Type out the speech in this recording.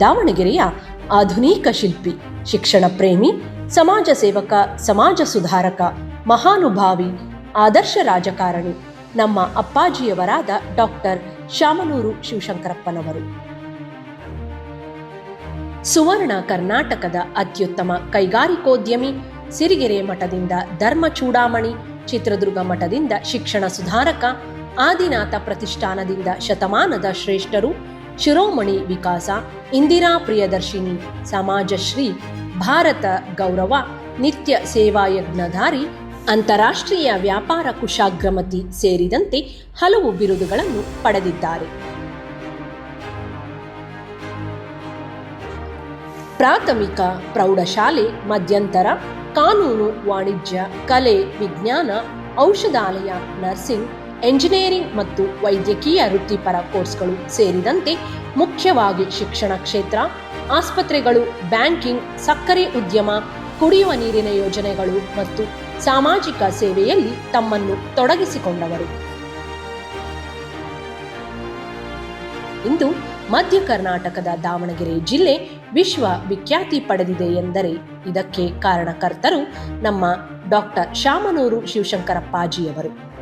ದಾವಣಗೆರೆಯ ಆಧುನಿಕ ಶಿಲ್ಪಿ, ಶಿಕ್ಷಣ ಪ್ರೇಮಿ, ಸಮಾಜ ಸೇವಕ, ಸಮಾಜ ಸುಧಾರಕ, ಮಹಾನುಭಾವಿ, ಆದರ್ಶ ರಾಜಕಾರಣಿ ನಮ್ಮ ಅಪ್ಪಾಜಿಯವರಾದ ಡಾಕ್ಟರ್ ಶಾಮನೂರು ಶಿವಶಂಕರಪ್ಪನವರು. ಸುವರ್ಣ ಕರ್ನಾಟಕದ ಅತ್ಯುತ್ತಮ ಕೈಗಾರಿಕೋದ್ಯಮಿ ಸಿರಿಗೆರೆ ಮಠದಿಂದ ಧರ್ಮ ಚೂಡಾಮಣಿ, ಚಿತ್ರದುರ್ಗ ಮಠದಿಂದ ಶಿಕ್ಷಣ ಸುಧಾರಕ, ಆದಿನಾಥ ಪ್ರತಿಷ್ಠಾನದಿಂದ ಶತಮಾನದ ಶ್ರೇಷ್ಠರು ಶಿರೋಮಣಿ ವಿಕಾಸ, ಇಂದಿರಾ ಪ್ರಿಯದರ್ಶಿನಿ, ಸಮಾಜಶ್ರೀ, ಭಾರತ ಗೌರವ, ನಿತ್ಯ ಸೇವಾಯಜ್ಞಧಾರಿ ಅಂತಾರಾಷ್ಟ್ರೀಯ ವ್ಯಾಪಾರ ಕುಶಾಗ್ರಮತಿ ಸೇರಿದಂತೆ ಹಲವು ಬಿರುದುಗಳನ್ನು ಪಡೆದಿದ್ದಾರೆ. ಪ್ರಾಥಮಿಕ ಪ್ರೌಢಶಾಲೆ, ಮಧ್ಯಂತರ, ಕಾನೂನು ವಾಣಿಜ್ಯ, ಕಲೆ, ವಿಜ್ಞಾನ, ಔಷಧಾಲಯ, ನರ್ಸಿಂಗ್ ಎಂಜಿನಿಯರಿಂಗ್ ಮತ್ತು ವೈದ್ಯಕೀಯ ವೃತ್ತಿಪರ ಕೋರ್ಸ್ಗಳು ಸೇರಿದಂತೆ ಮುಖ್ಯವಾಗಿ ಶಿಕ್ಷಣ ಕ್ಷೇತ್ರ, ಆಸ್ಪತ್ರೆಗಳು, ಬ್ಯಾಂಕಿಂಗ್, ಸಕ್ಕರೆ ಉದ್ಯಮ, ಕುಡಿಯುವ ನೀರಿನ ಯೋಜನೆಗಳು ಮತ್ತು ಸಾಮಾಜಿಕ ಸೇವೆಯಲ್ಲಿ ತಮ್ಮನ್ನು ತೊಡಗಿಸಿಕೊಂಡವರು. ಇಂದು ಮಧ್ಯ ಕರ್ನಾಟಕದ ದಾವಣಗೆರೆ ಜಿಲ್ಲೆ ವಿಶ್ವ ವಿಖ್ಯಾತಿ ಪಡೆದಿದೆ ಎಂದರೆ ಇದಕ್ಕೆ ಕಾರಣಕರ್ತರು ನಮ್ಮ ಡಾಕ್ಟರ್ ಶಾಮನೂರು ಶಿವಶಂಕರಪ್ಪಾಜಿಯವರು.